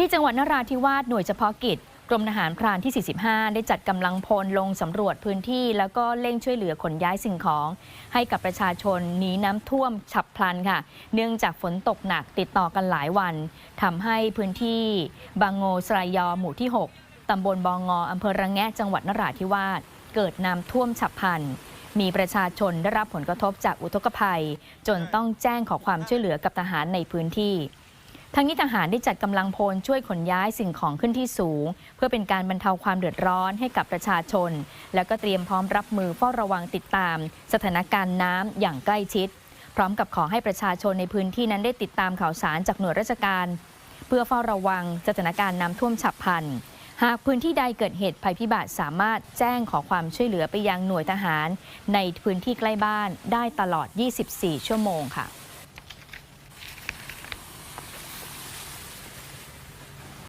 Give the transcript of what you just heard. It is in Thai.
ที่จังหวัดนราธิวาสหน่วยเฉพาะกิจกรมทหารพรานที่ 45 ได้จัดกำลังพลลงสำรวจพื้นที่ แล้วก็เร่งช่วยเหลือขนย้ายสิ่งของ ให้กับประชาชนหนีน้ำท่วมฉับพลันค่ะ เนื่องจากฝนตกหนักติดต่อกันหลายวันทำให้พื้นที่บางโงสรายยอหมู่ที่ 6ตำบลบองงออำเภอระแงะจังหวัดนราธิวาสเกิดน้ำท่วมฉับพลันมีประชาชนได้รับผลกระทบจากอุทกภัย จนต้องแจ้งขอความช่วยเหลือกับทหารในพื้นที่ ทั้งนี้ทหารได้จัดกำลังพลช่วยขนย้ายสิ่งของขึ้นที่สูง เพื่อเป็นการบรรเทาความเดือดร้อนให้กับประชาชน แล้วก็เตรียมพร้อมรับมือเฝ้าระวังติดตาม สถานการณ์น้ำอย่างใกล้ชิด พร้อมกับขอให้ประชาชนในพื้นที่นั้นได้ติดตามข่าวสารจากหน่วยราชการ เพื่อเฝ้าระวังสถานการณ์น้ำท่วมฉับพลันหากพื้นที่ใดเกิดเหตุภัยพิบัติสามารถแจ้งขอความช่วยเหลือไปยังหน่วยทหาร ในพื้นที่ใกล้บ้านได้ตลอด 24 ชั่วโมงค่ะ